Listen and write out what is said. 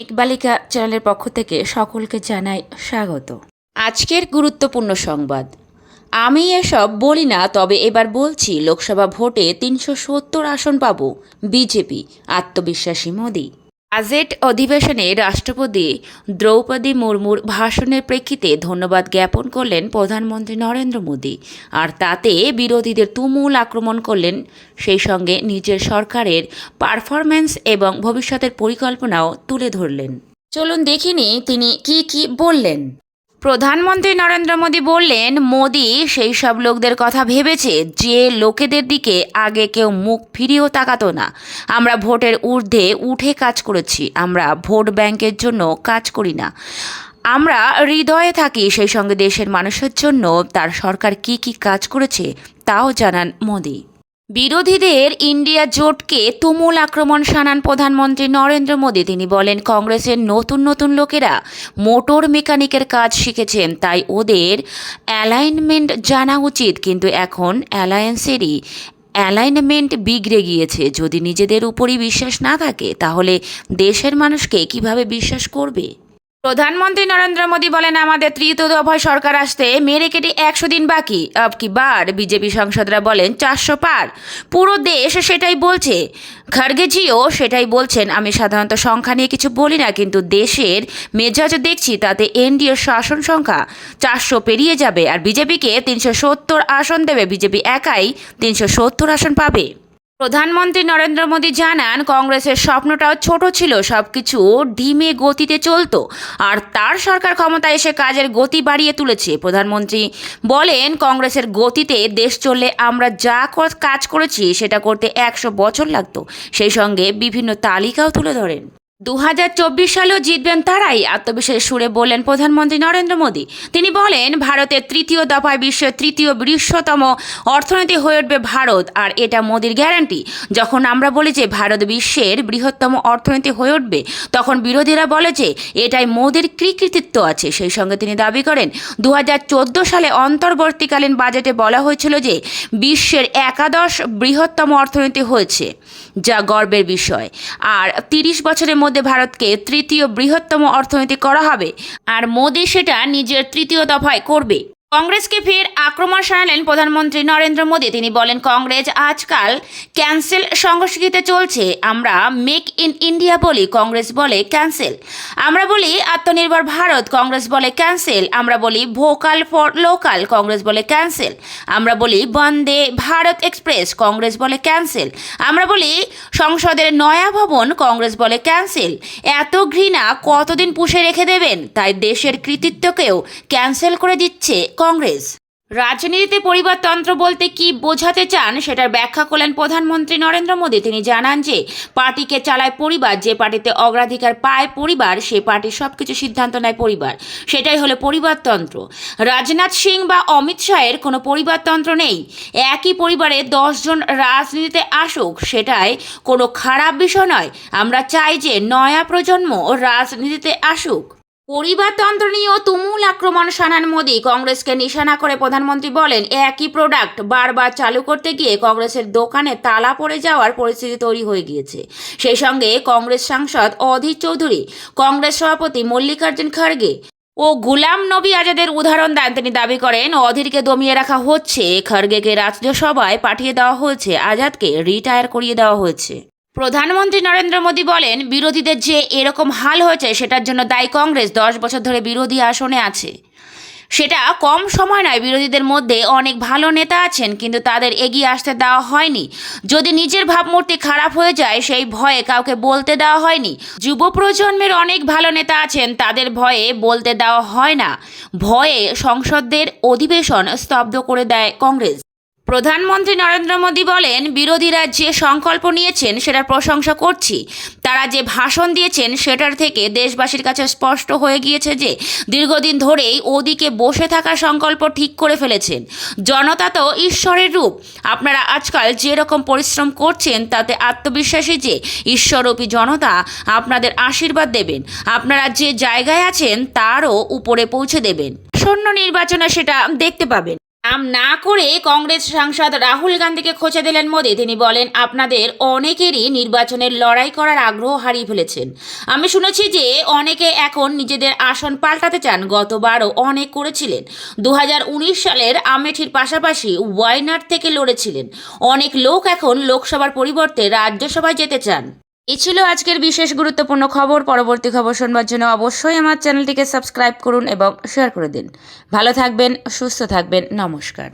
ইকবালিকা চ্যানেলের পক্ষ থেকে সকলকে জানাই স্বাগত। আজকের গুরুত্বপূর্ণ সংবাদ। আমি এসব বলি না, তবে এবার বলছি, লোকসভা ভোটে তিনশো সত্তর আসন পাব বিজেপি, আত্মবিশ্বাসী মোদী। বাজেট অধিবেশনে রাষ্ট্রপতি দ্রৌপদী মুর্মুর ভাষণের প্রেক্ষিতে ধন্যবাদ জ্ঞাপন করলেন প্রধানমন্ত্রী নরেন্দ্র মোদী। আর তাতে বিরোধীদের তুমুল আক্রমণ করলেন সেই সঙ্গে নিজের সরকারের পারফরম্যান্স এবং ভবিষ্যতের পরিকল্পনাও তুলে ধরলেন। চলুন দেখিনি তিনি কি কি বললেন। প্রধানমন্ত্রী নরেন্দ্র মোদী বললেন, মোদী সেই সব লোকদের কথা ভেবেছে যে লোকেদের দিকে আগে কেউ মুখ ফিরিয়েও তাকাতো না। আমরা ভোটের ঊর্ধ্বে উঠে কাজ করেছি, আমরা ভোট ব্যাংকের জন্য কাজ করি না। আমরা হৃদয়ে থাকি সেই সঙ্গে দেশের মানুষের জন্য। তার সরকার কি কি কাজ করেছে, তাও জানান মোদী। বিরোধীদের ইন্ডিয়া জোটকে তুমুল আক্রমণ শানান প্রধানমন্ত্রী নরেন্দ্র মোদী। তিনি বলেন, কংগ্রেসের নতুন নতুন লোকেরা মোটর মেকানিকের কাজ শিখেছেন, তাই ওদের অ্যালাইনমেন্ট জানা উচিত। কিন্তু এখন অ্যালায়েন্সেরই অ্যালাইনমেন্ট বিগড়ে গিয়েছে। যদি নিজেদের উপরই বিশ্বাস না থাকে, তাহলে দেশের মানুষকে কীভাবে বিশ্বাস করবে? প্রধানমন্ত্রী নরেন্দ্র মোদী বলেন, আমাদের তৃতীয় দফায় সরকার আসতে মেরে কেটে একশো দিন বাকি। আব কি বার বিজেপি সাংসদরা বলেন, চারশো পার। পুরো দেশ সেটাই বলছে। খার্গেজিও সেটাই বলছেন, আমি সাধারণত সংখ্যা নিয়ে কিছু বলি না, কিন্তু দেশের মেজাজ দেখছি, তাতে এনডিএর শাসন সংখ্যা চারশো পেরিয়ে যাবে, আর বিজেপিকে তিনশো সত্তর আসন দেবে। বিজেপি একাই তিনশো সত্তর আসন পাবে। প্রধানমন্ত্রী নরেন্দ্র মোদী জানান, কংগ্রেসের স্বপ্নটাও ছোট ছিল সব কিছু ডিমে গতিতে চলত, আর তার সরকার ক্ষমতায় এসে কাজের গতি বাড়িয়ে তুলেছে। প্রধানমন্ত্রী বলেন, কংগ্রেসের গতিতে দেশ চললে আমরা যা কাজ করেছি সেটা করতে একশো বছর লাগতো। সেই সঙ্গে বিভিন্ন তালিকাও তুলে ধরেন। দু হাজার চব্বিশ সালেও জিতবেন তারাই, আত্মবিশ্বাসের সুরে বললেন প্রধানমন্ত্রী নরেন্দ্র মোদী। তিনি বলেন, ভারতের তৃতীয় দফায় বিশ্বের তৃতীয় বৃহত্তম অর্থনীতি হয়ে উঠবে ভারত, আর এটা মোদির গ্যারান্টি। যখন আমরা বলি যে ভারত বিশ্বের বৃহত্তম অর্থনীতি হয়ে উঠবে, তখন বিরোধীরা বলে যে এটাই মোদির কৃতিত্ব আছে। সেই সঙ্গে তিনি দাবি করেন দু হাজার চোদ্দ সালে অন্তর্বর্তীকালীন বাজেটে বলা হয়েছিল যে বিশ্বের একাদশ বৃহত্তম অর্থনীতি হয়েছে, যা গর্বের বিষয়। আর তিরিশ বছরের মধ্যে ভারতকে তৃতীয় বৃহত্তম অর্থনীতি করা হবে আর মোদি সেটা নিজের তৃতীয় দফায় করবে। কংগ্রেসকে ফের আক্রমণ শানালেন প্রধানমন্ত্রী নরেন্দ্র মোদী। তিনি বলেন, কংগ্রেস আজকাল ক্যান্সেল সংস্কৃতিতে চলছে। আমরা মেক ইন ইন্ডিয়া বলি, কংগ্রেস বলে ক্যান্সেল। আমরা বলি আত্মনির্ভর ভারত, কংগ্রেস বলে ক্যান্সেল। আমরা বলি ভোকাল ফর লোকাল, কংগ্রেস বলে ক্যান্সেল। আমরা বলি বন্দে ভারত এক্সপ্রেস, কংগ্রেস বলে ক্যান্সেল। আমরা বলি সংসদের নয়া ভবন, কংগ্রেস বলে ক্যান্সেল। এত ঘৃণা কতদিন পুষে রেখে দেবেন? তাই দেশের কৃতিত্বকেও ক্যান্সেল করে দিচ্ছে কংগ্রেস। রাজনীতিতে পরিবারতন্ত্র বলতে কি বোঝাতে চান সেটার ব্যাখ্যা করলেন প্রধানমন্ত্রী নরেন্দ্র মোদী। তিনি জানান যে, পার্টিকে চালায় পরিবার, যে পার্টিতে অগ্রাধিকার পায় পরিবার, সে পার্টির সব কিছু সিদ্ধান্ত নেয় পরিবার। সেটাই হলো পরিবারতন্ত্র। রাজনাথ সিং বা অমিত শাহের কোনো পরিবারতন্ত্র নেই। একই পরিবারে দশজন রাজনীতিতে আসুক, সেটাই কোনো খারাপ বিষয় নয়। আমরা চাই যে নয়া প্রজন্ম রাজনীতিতে আসুক। পরিবারতন্ত্র নিয়েও তুমুল আক্রমণ শানান মোদী। কংগ্রেসকে নিশানা করে প্রধানমন্ত্রী বলেন, একই প্রোডাক্ট বারবার চালু করতে গিয়ে কংগ্রেসের দোকানে তালা পড়ে যাওয়ার পরিস্থিতি তৈরি হয়ে গিয়েছে। সেই সঙ্গে কংগ্রেস সাংসদ অধীর চৌধুরী, কংগ্রেস সভাপতি মল্লিকার্জুন খার্গে ও গুলাম নবী আজাদের উদাহরণ দেন। তিনি দাবি করেন, অধীরকে দমিয়ে রাখা হচ্ছে, খার্গেকে রাজ্যসভায় পাঠিয়ে দেওয়া হয়েছে, আজাদকে রিটায়ার করিয়ে দেওয়া হয়েছে। প্রধানমন্ত্রী নরেন্দ্র মোদী বলেন, বিরোধীদের যে এরকম হাল হয়েছে সেটার জন্য দায়ী কংগ্রেস দশ বছর ধরে বিরোধী আসনে আছে। সেটা কম সময় নয়, বিরোধীদের মধ্যে অনেক ভালো নেতা আছেন, কিন্তু তাদের এগিয়ে আসতে দেওয়া হয়নি। যদি নিজের ভাবমূর্তি খারাপ হয়ে যায়, সেই ভয়ে কাউকে বলতে দেওয়া হয়নি। যুব প্রজন্মের অনেক ভালো নেতা আছেন, তাদের ভয়ে বলতে দেওয়া হয় না। ভয়ে সংসদের অধিবেশন স্তব্ধ করে দেয় কংগ্রেস। প্রধানমন্ত্রী নরেন্দ্র মোদী বলেন বিরোধীরা যে সংকল্প নিয়েছেন, সেটার প্রশংসা করছি। তারা যে ভাষণ দিয়েছেন, সেটার থেকে দেশবাসীর কাছে স্পষ্ট হয়ে গিয়েছে যে, দীর্ঘদিন ধরেই ওদিকে বসে থাকার সংকল্প ঠিক করে ফেলেছেন। জনতা তো ঈশ্বরের রূপ। আপনারা আজকাল যেরকম পরিশ্রম করছেন, তাতে আত্মবিশ্বাসী যে ঈশ্বরূপী জনতা, আপনাদের আশীর্বাদ দেবেন। আপনারা যে জায়গায় আছেন, তারও উপরে পৌঁছে দেবেন। সৈন্য নির্বাচনে সেটা দেখতে পাবেন। আম না করে কংগ্রেস সাংসদ রাহুল গান্ধীকে খোঁচা দিলেন মোদী। তিনি বলেন, আপনাদের অনেকেরই নির্বাচনের লড়াই করার আগ্রহ হারিয়ে ফেলেছেন। আমি শুনেছি যে অনেকে এখন নিজেদের আসন পাল্টাতে চান। গতবারও অনেক করেছিলেন। দু হাজার উনিশ সালের আমেঠির পাশাপাশি ওয়াইনাড থেকে লড়েছিলেন। অনেক লোক এখন লোকসভার পরিবর্তে রাজ্যসভায় যেতে চান। এই ছিল আজকের বিশেষ গুরুত্বপূর্ণ খবর। পরবর্তী খবর শোনবার জন্য অবশ্যই আমার চ্যানেলটিকে সাবস্ক্রাইব করুন এবং শেয়ার করে দিন। ভালো থাকবেন, সুস্থ থাকবেন। নমস্কার।